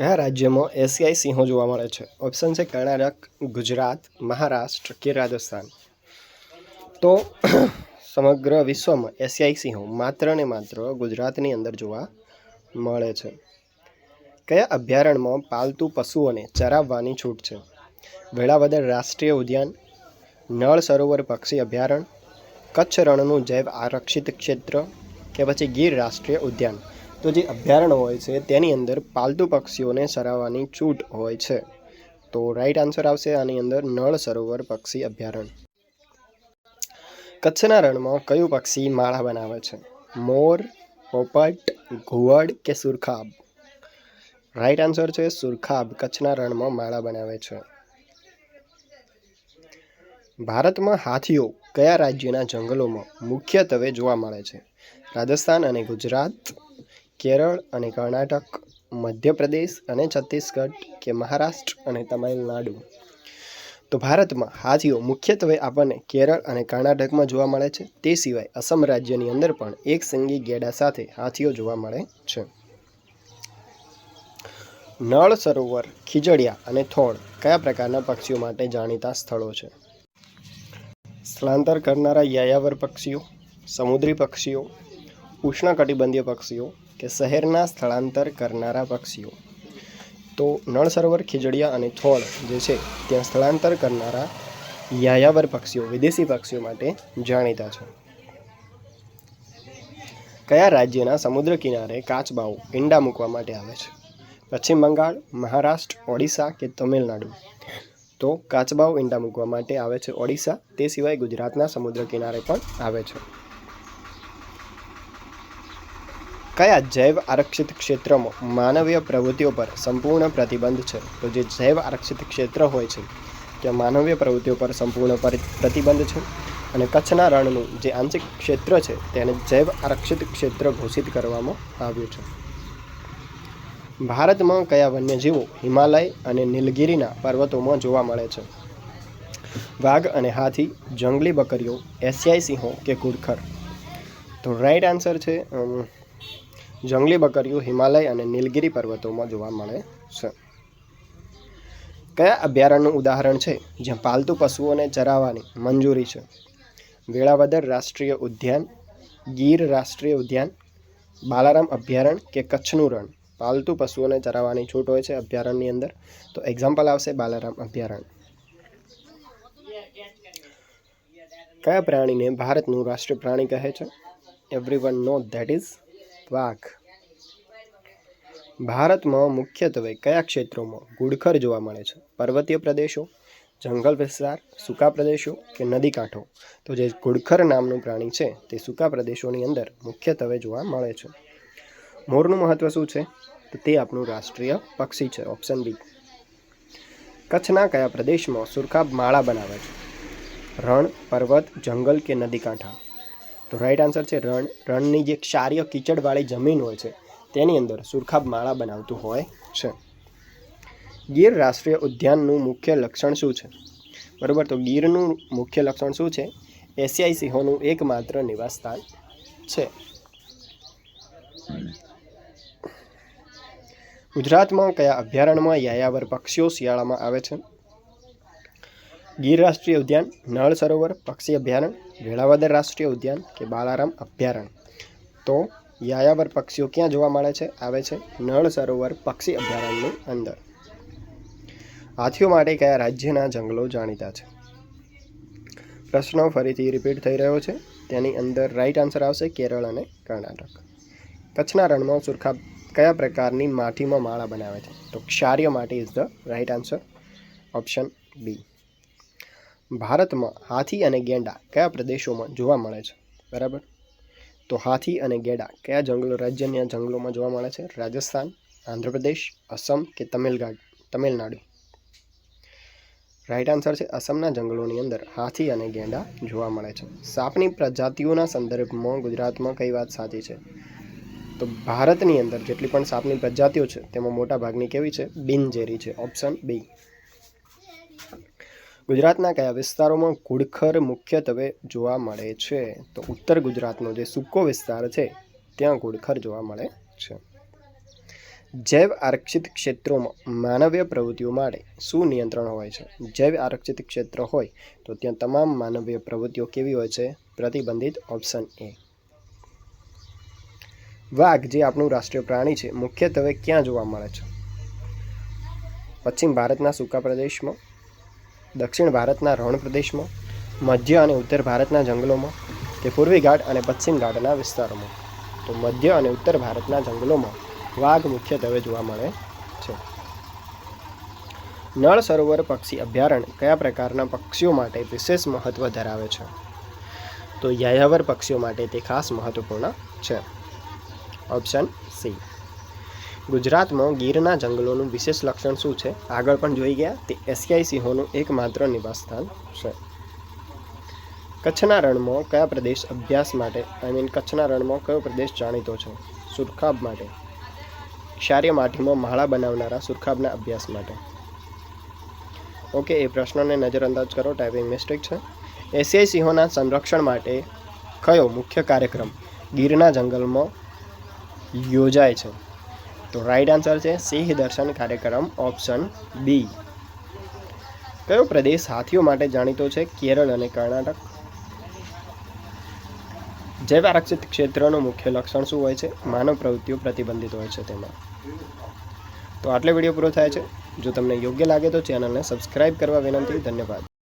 કયા રાજ્યમાં એશિયાઈ સિંહો જોવા મળે છે? ઓપ્શન છે કર્ણાટક, ગુજરાત, મહારાષ્ટ્ર કે રાજસ્થાન? તો સમગ્ર વિશ્વમાં એશિયાઈ સિંહો માત્ર ને માત્ર ગુજરાતની અંદર જોવા મળે છે. કયા અભયારણ્યમાં પાલતુ પશુઓને ચરાવવાની છૂટ છે? વેળાવદર રાષ્ટ્રીય ઉદ્યાન, નળ સરોવર પક્ષી અભયારણ્ય, કચ્છ રણનું જૈવ આરક્ષિત ક્ષેત્ર કે પછી ગીર રાષ્ટ્રીય ઉદ્યાન? તો જે અભયારણ્ય હોય છે, તેની અંદર પાલતુ પક્ષીઓને સરાવવાની છૂટ હોય છે. તો રાઈટ આન્સર આવશે આની અંદર નળ સરોવર પક્ષી અભયારણ્ય. કચ્છના રણમાં કયું પક્ષી માળા બનાવે છે? મોર, પોપટ, ઘુવડ કે સુરખાબ? રાઈટ આન્સર છે સુરખાબ. કચ્છના રણમાં માળા બનાવે છે. ભારતમાં હાથીઓ કયા રાજ્યના જંગલોમાં મુખ્યત્વે જોવા મળે છે? રાજસ્થાન અને ગુજરાત કેરળ અને કર્ણાટક, મધ્યપ્રદેશ અને છત્તીસગઢ કે મહારાષ્ટ્ર અને તમિલનાડુ. તો ભારતમાં હાથીઓ મુખ્યત્વે આપણને કેરળ અને કર્ણાટકમાં જોવા મળે છે. તે સિવાય અસમ રાજ્યની અંદર પણ એક સંગી ગેડા સાથે હાથીઓ જોવા મળે છે. નળ, સરોવર, ખીજડીયા અને થોળ કયા પ્રકારના પક્ષીઓ માટે જાણીતા સ્થળો છે? સ્થળાંતર કરનારા યાયાવર પક્ષીઓ, સમુદ્રી પક્ષીઓ, ઉષ્ણકટિબંધીય પક્ષીઓ કે શહેરના સ્થળાંતર કરનારા પક્ષીઓ. તો નળ સરોવર, ખીજડીયા અને થોળ જે છે, ત્યાં સ્થળાંતર કરનારા યાયાવર પક્ષીઓ, વિદેશી પક્ષીઓ માટે જાણીતા છે. કયા રાજ્યના સમુદ્ર કિનારે કાચબાઓ ઈંડા મૂકવા માટે આવે છે? પશ્ચિમ બંગાળ, મહારાષ્ટ્ર, ઓડિશા કે તમિલનાડુ? તો કાચબાઓ ઈંડા મૂકવા માટે આવે છે ઓડિશા, તે સિવાય ગુજરાતના સમુદ્ર કિનારે પણ આવે છે. કયા જૈવ આરક્ષિત ક્ષેત્રમાં માનવીય પ્રવૃત્તિઓ પર સંપૂર્ણ પ્રતિબંધ છે? તો જે જૈવ આરક્ષિત ક્ષેત્ર હોય છે, ત્યાં માનવીય પ્રવૃત્તિઓ પર સંપૂર્ણ પર- પ્રતિબંધ છે અને કચ્છના રણનું જે આંશિક ક્ષેત્ર છે, તેને જૈવ આરક્ષિત ક્ષેત્ર ઘોષિત કરવામાં આવ્યું છે. ભારતમાં કયા વન્યજીવો હિમાલય અને નીલગિરીના પર્વતોમાં જોવા મળે છે? વાઘ અને હાથી, જંગલી બકરીઓ, એશિયાઈ સિંહો કે ઘુડખર? તો રાઈટ આન્સર છે જંગલી બકરીઓ હિમાલય અને નીલગિરી પર્વતોમાં જોવા મળે છે. કયા અભયારણ્યનું ઉદાહરણ છે? જ્યાં પાલતુ પશુઓને ચરાવવાની મંજૂરી છે. વેળાવદર રાષ્ટ્રીય ઉદ્યાન, ગીર રાષ્ટ્રીય ઉદ્યાન, બાલારામ અભયારણ્ય કે કચ્છનું રણ? પાલતુ પશુઓને ચરાવવાની છૂટ હોય છે અભયારણ્યની અંદર. તો એક્ઝામ્પલ આવશે બાલારામ અભયારણ્ય. કયા પ્રાણીને ભારતનું રાષ્ટ્રીય પ્રાણી કહે છે? Every one know that is વાઘ ભારતમાં મુખ્યત્વે કયા ક્ષેત્રોમાં ઘુડખર જોવા મળે છે? પર્વતીય પ્રદેશો, જંગલ વિસ્તાર, સૂકા પ્રદેશો કે નદી કાંઠો? તો જે ઘુડખર નામનું પ્રાણી છે, તે સૂકા પ્રદેશોની અંદર મુખ્યત્વે જોવા મળે છે. મોરનું મહત્વ શું છે? તો તે આપણું રાષ્ટ્રીય પક્ષી છે, ઓપ્શન બી. કચ્છના કયા પ્રદેશમાં સુરખાબ માળા બનાવે છે? રણ, પર્વત, જંગલ કે નદી કાંઠા? તો રાઈટ આન્સર છે, રણ. રણની જે ક્ષારીય કીચડવાળી જમીન હોય છે, તેની અંદર સુરખાબ માળા બનાવતું હોય છે. ગીર રાષ્ટ્રીય ઉદ્યાનનું મુખ્ય લક્ષણ શું છે? બરાબર, તો ગીરનું મુખ્ય લક્ષણ શું છે? એશિયાઈ સિંહોનું એકમાત્ર નિવાસ સ્થાન છે. ગુજરાતમાં કયા અભયારણ્યમાં યાયાવર પક્ષીઓ શિયાળામાં આવે છે? ગીર રાષ્ટ્રીય ઉદ્યાન, નળ સરોવર, પક્ષી અભયારણ્ય, વેળાવદર રાષ્ટ્રીય ઉદ્યાન કે બાલારામ અભયારણ્ય. તો યાયાવર પક્ષીઓ ક્યાં જોવા મળે છે? આવે છે નળ સરોવર પક્ષી અભયારણ્યની અંદર. હાથીઓ માટે કયા રાજ્યના જંગલો જાણીતા છે? પ્રશ્નો ફરીથી રિપીટ થઈ રહ્યો છે. તેની અંદર રાઈટ આન્સર આવશે કેરળ અને કર્ણાટક. કચ્છના રણમાં સુરખા કયા પ્રકારની માટીમાં માળા બનાવે છે? તો ક્ષાર્ય માટી is the right answer option B ભારતમાં હાથી અને ગેંડા કયા પ્રદેશોમાં જોવા મળે છે? બરાબર? તો હાથી અને ગેંડા કયા જંગલો, રાજ્યના જંગલોમાં જોવા મળે છે? રાજસ્થાન, આંધ્રપ્રદેશ, અસમ કે તમિલગાડ, તમિલનાડુ? રાઈટ આન્સર છે અસમના જંગલોની અંદર હાથી અને ગેંડા જોવા મળે છે. સાપની પ્રજાતિઓના સંદર્ભમાં ગુજરાતમાં કઈ વાત સાચી છે? તો ભારતની અંદર જેટલી પણ સાપની પ્રજાતિઓ છે, તેમાં મોટા ભાગની કેવી છે? બિનઝેરી છે. ઓપ્શન બી ગુજરાતના કયા વિસ્તારોમાં ઘુડખર મુખ્યત્વે જોવા મળે છે? તો ઉત્તર ગુજરાતનો જે સૂકો વિસ્તાર છે, ત્યાં ઘુડખર જોવા મળે છે. જૈવ આરક્ષિત ક્ષેત્રોમાં માનવીય પ્રવૃત્તિઓ માટે શું નિયંત્રણ હોય છે? જૈવ આરક્ષિત ક્ષેત્ર હોય તો ત્યાં તમામ માનવીય પ્રવૃત્તિઓ કેવી હોય છે? પ્રતિબંધિત ઓપ્શન એ. વાઘ, જે આપણું રાષ્ટ્રીય પ્રાણી છે, મુખ્યત્વે ક્યાં જોવા મળે છે? પશ્ચિમ ભારતના સૂકા પ્રદેશમાં દક્ષિણ ભારતના રણ પ્રદેશમાં, મધ્ય અને ઉત્તર ભારતના જંગલોમાં કે પૂર્વી ઘાટ અને પશ્ચિમ ઘાટના વિસ્તારોમાં. તો મધ્ય અને ઉત્તર ભારતના જંગલોમાં વાઘ મુખ્યત્વે જોવા મળે છે. નળ સરોવર પક્ષી અભયારણ્ય કયા પ્રકારના પક્ષીઓ માટે વિશેષ મહત્વ ધરાવે છે? તો યાયાવર પક્ષીઓ માટે તે ખાસ મહત્વપૂર્ણ છે. Option C. ગુજરાતમાં ગીરના જંગલોનું વિશેષ લક્ષણ શું છે? આગળ પણ જોઈ ગયા. તે એશિયાઈ સિંહોનું એકમાત્ર નિવાસસ્થાન છે. કચ્છના રણમાં કયા પ્રદેશ અભ્યાસ માટે આઈ મીન કચ્છના રણમાં કયો પ્રદેશ જાણીતો છે? સુરખાબ માટે. ક્ષાર્ય માટીમાં માળા બનાવનારા સુરખાબના અભ્યાસ માટે. ઓકે એ પ્રશ્નોને નજરઅંદાજ કરો. ટાઈપિંગ મિસ્ટેક છે. એશિયાઈ સિંહોના સંરક્ષણ માટે કયો મુખ્ય કાર્યક્રમ ગીરના જંગલમાં યોજાય છે? તો રાઈટ આન્સર છે સિંહ દર્શન કાર્યક્રમ ઓપ્શન બી કયો પ્રદેશ હાથીઓ માટે જાણીતો છે? કેરળ અને કર્ણાટક. જૈવ આરક્ષિત ક્ષેત્રનું મુખ્ય લક્ષણ શું હોય છે? માનવ પ્રવૃત્તિઓ પ્રતિબંધિત હોય છે તેમાં. તો આટલો વીડિયો પૂરો થાય છે. જો તમને યોગ્ય લાગે તો ચેનલને સબસ્ક્રાઇબ કરવા વિનંતી. ધન્યવાદ.